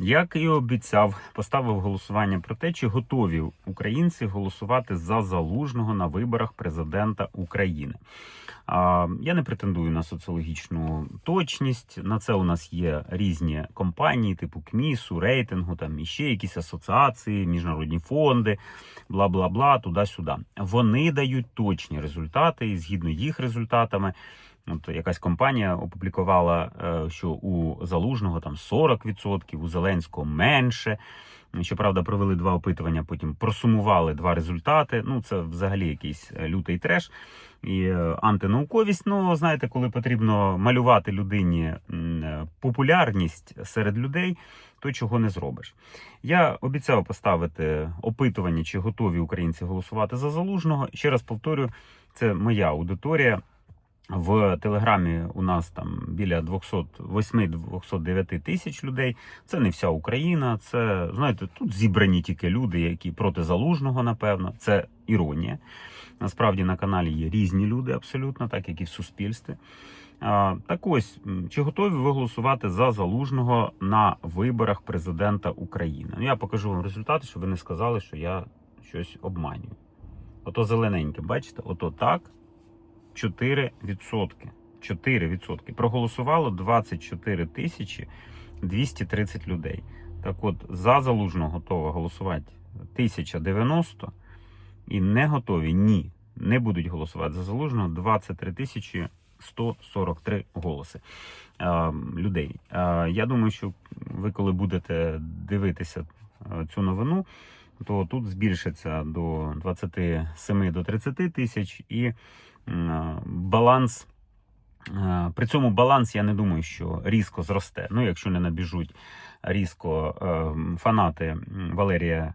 Як і обіцяв, поставив голосування про те, чи готові українці голосувати за залужного на виборах президента України. Я не претендую на соціологічну точність. На це у нас є різні компанії, типу КМІСу, рейтингу, там і ще якісь асоціації, міжнародні фонди, бла бла бла, туди-сюди. Вони дають точні результати, і згідно їх результатами. От якась компанія опублікувала, е, що у залужного там 40%, у Зеленського менше. Щоправда, провели два опитування, потім просумували два результати. Ну, це взагалі якийсь е, лютий треш і е, антинауковість. Ну, знаєте, коли потрібно малювати людині популярність серед людей, то чого не зробиш. Я обіцяв поставити опитування, чи готові українці голосувати за залужного. Ще раз повторюю, це моя аудиторія. В Телеграмі у нас там біля 208-209 тисяч людей. Це не вся Україна. Це знаєте, тут зібрані тільки люди, які проти залужного, напевно. Це іронія. Насправді на каналі є різні люди, абсолютно, так як і в суспільстві. Так ось, чи готові ви голосувати за залужного на виборах президента України? Ну, я покажу вам результати, щоб ви не сказали, що я щось обманюю. Ото зелененьке, бачите? Ото так. 4%. 4%. Проголосувало 24 тисячі 230 людей. Так от, за залужного готово голосувати 1090 і не готові ні. Не будуть голосувати за залужного 23 тисячі 143 голоси е, людей. Е, я думаю, що ви, коли будете дивитися е, цю новину, то тут збільшиться до 27 до 30 тисяч і баланс. е, При цьому баланс, я не думаю, що різко зросте. Ну, якщо не набіжуть різко е, фанати Валерія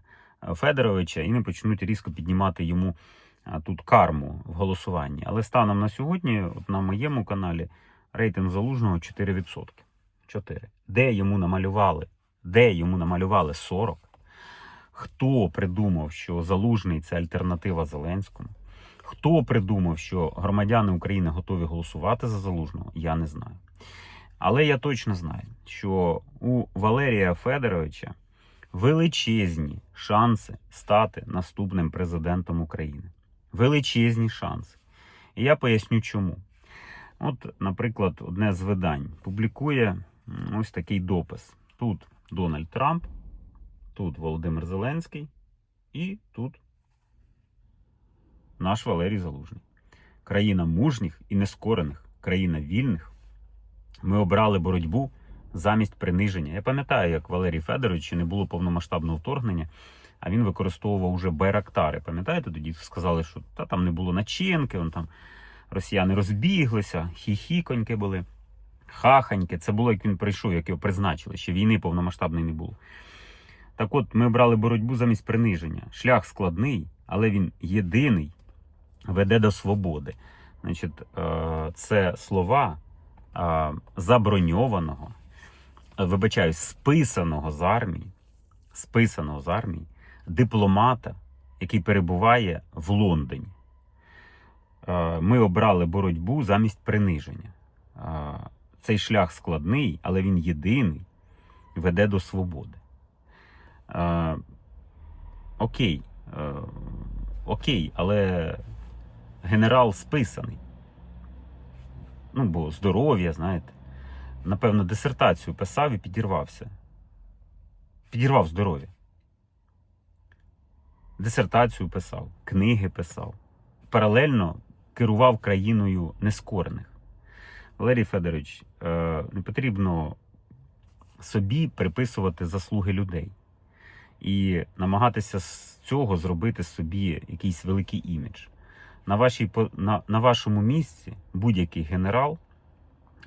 Федоровича і не почнуть різко піднімати йому тут карму в голосуванні. Але станом на сьогодні, от на моєму каналі, рейтинг залужного 4%. 4. Де йому намалювали? Де йому намалювали 40? Хто придумав, що залужний це альтернатива Зеленському? Хто придумав, що громадяни України готові голосувати за залужного? Я не знаю. Але я точно знаю, що у Валерія Федоровича величезні шанси стати наступним президентом України. Величезні шанси. І я поясню чому. От, наприклад, одне з видань публікує ось такий допис. Тут Дональд Трамп, тут Володимир Зеленський і тут наш Валерій Залужний. Країна мужніх і нескорених, країна вільних. Ми обрали боротьбу замість приниження. Я пам'ятаю, як Валерій Федорович не було повномасштабного вторгнення, а він використовував уже байрактари. Пам'ятаєте, тоді сказали, що та там не було начинки, он там росіяни розбіглися, хіхіконьки були, хаханьки. Це було, як він прийшов, як його призначили. Ще війни повномасштабної не було. Так от, ми брали боротьбу замість приниження. Шлях складний, але він єдиний веде до свободи. Значить, е, це слова е, заброньованого, е, вибачаюсь, списаного з армії, списаного з армії, дипломата, який перебуває в Лондоні. Ми обрали боротьбу замість приниження. Цей шлях складний, але він єдиний веде до свободи. Окей, окей, але генерал списаний. Ну, бо здоров'я, знаєте. Напевно, дисертацію писав і підірвався. Підірвав здоров'я. Дисертацію писав, книги писав. Паралельно керував країною нескорених. Валерій Федорович, е, не потрібно собі приписувати заслуги людей і намагатися з цього зробити собі якийсь великий імідж. На, вашій, на, на вашому місці будь-який генерал,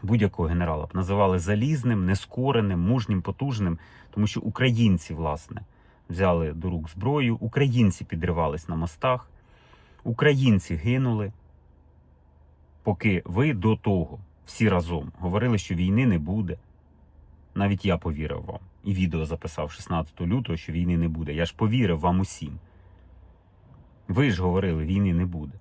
будь-якого генерала б називали залізним, нескореним, мужнім, потужним, тому що українці, власне, взяли до рук зброю, українці підривались на мостах, українці гинули, поки ви до того всі разом говорили, що війни не буде. Навіть я повірив вам. І відео записав 16 лютого, що війни не буде. Я ж повірив вам усім. Ви ж говорили, війни не буде.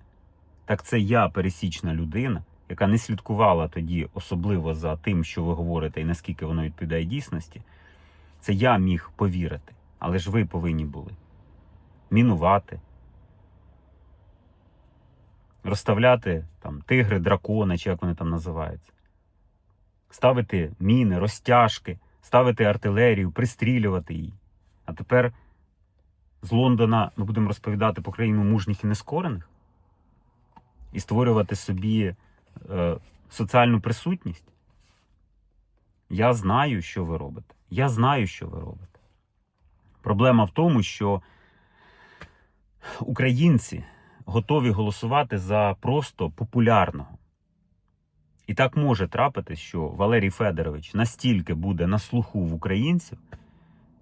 Так це я, пересічна людина, яка не слідкувала тоді особливо за тим, що ви говорите, і наскільки воно відповідає дійсності. Це я міг повірити, але ж ви повинні були мінувати, розставляти там тигри, дракони, чи як вони там називаються, ставити міни, розтяжки, ставити артилерію, пристрілювати її. А тепер з Лондона ми будемо розповідати про країну мужніх і нескорених і створювати собі е, соціальну присутність. Я знаю, що ви робите. Я знаю, що ви робите. Проблема в тому, що українці готові голосувати за просто популярного. І так може трапитись, що Валерій Федорович настільки буде на слуху в українців,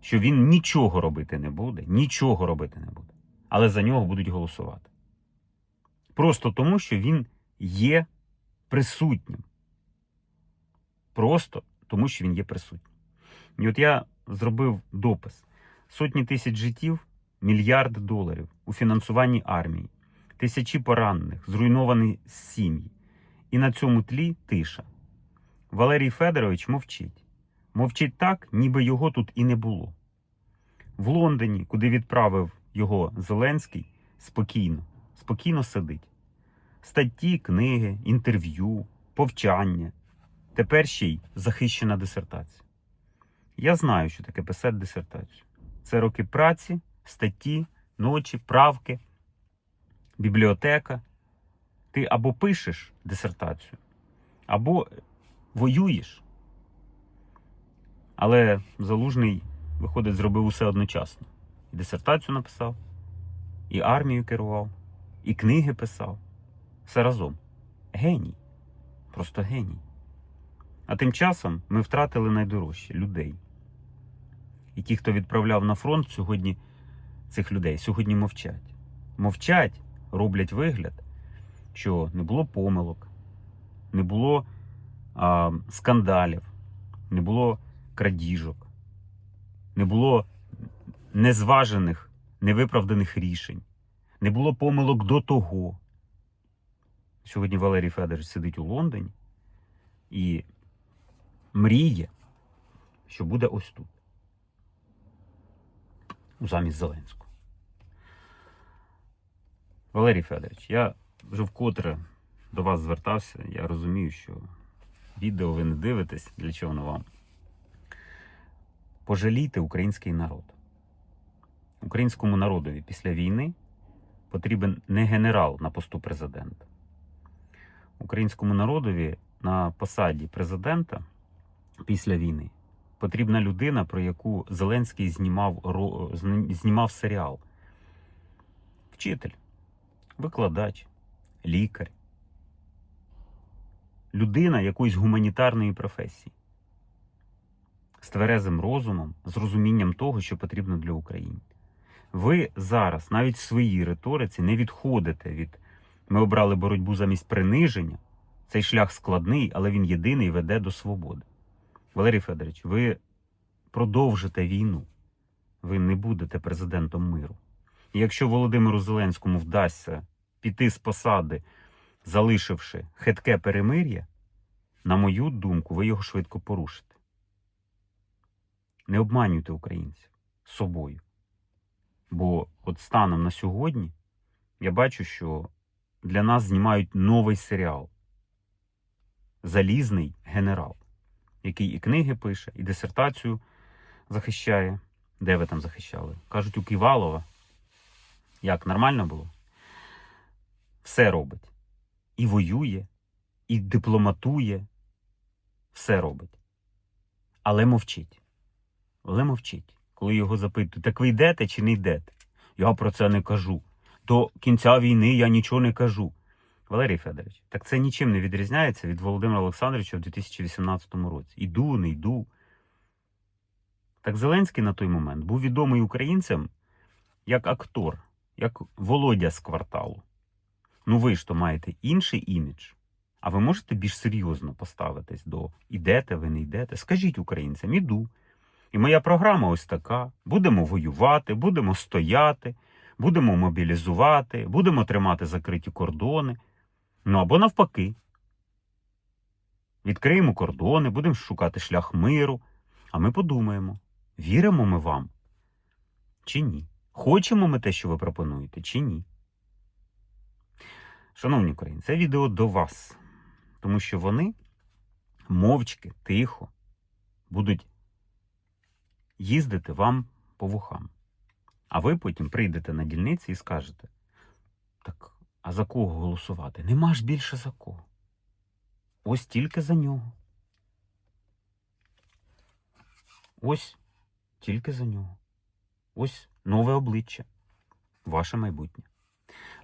що він нічого робити не буде, нічого робити не буде. Але за нього будуть голосувати. Просто тому, що він є присутнім. Просто тому, що він є присутнім. І от я зробив допис: сотні тисяч життів, мільярд доларів у фінансуванні армії, тисячі поранених, зруйновані сім'ї. І на цьому тлі тиша. Валерій Федорович мовчить. Мовчить так, ніби його тут і не було. В Лондоні, куди відправив його Зеленський, спокійно, спокійно сидить. Статті, книги, інтерв'ю, повчання. Тепер ще й захищена дисертація. Я знаю, що таке писати дисертацію. Це роки праці, статті, ночі, правки, бібліотека. Ти або пишеш дисертацію, або воюєш. Але Залужний, виходить, зробив усе одночасно. І дисертацію написав, і армію керував, і книги писав. Все разом. Геній. Просто геній. А тим часом ми втратили найдорожче людей. І ті, хто відправляв на фронт сьогодні цих людей, сьогодні мовчать. Мовчать, роблять вигляд, що не було помилок, не було а, скандалів, не було крадіжок, не було незважених, невиправданих рішень, не було помилок до того. Сьогодні Валерій Федорович сидить у Лондоні і мріє, що буде ось тут. Замість Зеленського. Валерій Федорович, я вже вкотре до вас звертався. Я розумію, що відео ви не дивитесь, для чого воно вам. Пожалійте український народ. Українському народові після війни потрібен не генерал на посту президента. Українському народові на посаді президента після війни потрібна людина, про яку Зеленський знімав, знімав серіал. Вчитель, викладач, лікар, людина якоїсь гуманітарної професії, з тверезим розумом, з розумінням того, що потрібно для України. Ви зараз навіть в своїй риториці не відходите від ми обрали боротьбу замість приниження. Цей шлях складний, але він єдиний веде до свободи. Валерій Федорович, ви продовжите війну. Ви не будете президентом миру. І якщо Володимиру Зеленському вдасться піти з посади, залишивши хитке перемир'я, на мою думку, ви його швидко порушите. Не обманюйте українців собою. Бо от станом на сьогодні я бачу, що для нас знімають новий серіал Залізний генерал, який і книги пише, і дисертацію захищає. Де ви там захищали? Кажуть, у Ківалова. Як нормально було? Все робить. І воює, і дипломатує, все робить. Але мовчить. Але мовчить. Коли його запитують, так ви йдете чи не йдете? Я про це не кажу. До кінця війни я нічого не кажу. Валерій Федорович, так це нічим не відрізняється від Володимира Олександровича в 2018 році. Іду, не йду. Так Зеленський на той момент був відомий українцям як актор, як Володя з кварталу. Ну ви ж то маєте інший імідж. А ви можете більш серйозно поставитись до ідете, ви не йдете? Скажіть українцям, іду. І моя програма ось така: будемо воювати, будемо стояти, будемо мобілізувати, будемо тримати закриті кордони. Ну або навпаки. Відкриємо кордони, будемо шукати шлях миру, а ми подумаємо, Віримо ми вам чи ні? Хочемо ми те, що ви пропонуєте, чи ні? Шановні українці, це відео до вас, тому що вони мовчки, тихо будуть їздити вам по вухам. А ви потім прийдете на дільниці і скажете: так, а за кого голосувати? Нема ж більше за кого. Ось тільки за нього. Ось тільки за нього. Ось нове обличчя, ваше майбутнє.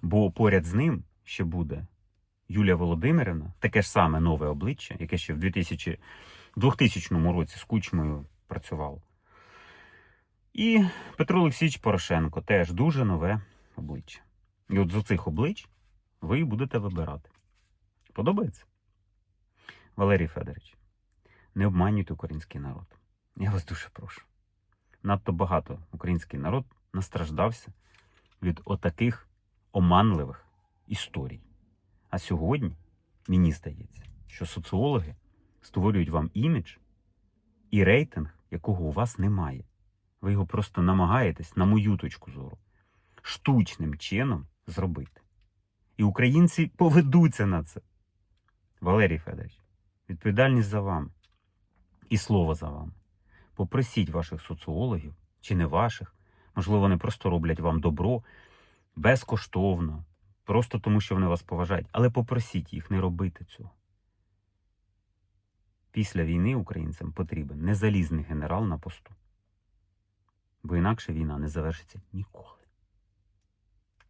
Бо поряд з ним ще буде Юлія Володимирівна, таке ж саме нове обличчя, яке ще в 2000, 2000 році з кучмою працював. І Петро Олексійович Порошенко теж дуже нове обличчя. І от з оцих облич ви будете вибирати. Подобається? Валерій Федорович, не обманюйте український народ. Я вас дуже прошу. Надто багато український народ настраждався від отаких оманливих історій. А сьогодні мені здається, що соціологи створюють вам імідж і рейтинг, якого у вас немає. Ви його просто намагаєтесь, на мою точку зору, штучним чином зробити. І українці поведуться на це. Валерій Федорович, відповідальність за вами і слово за вами. Попросіть ваших соціологів, чи не ваших, можливо, вони просто роблять вам добро безкоштовно, просто тому, що вони вас поважають. Але попросіть їх не робити цього. Після війни українцям потрібен не залізний генерал на посту, бо інакше війна не завершиться ніколи.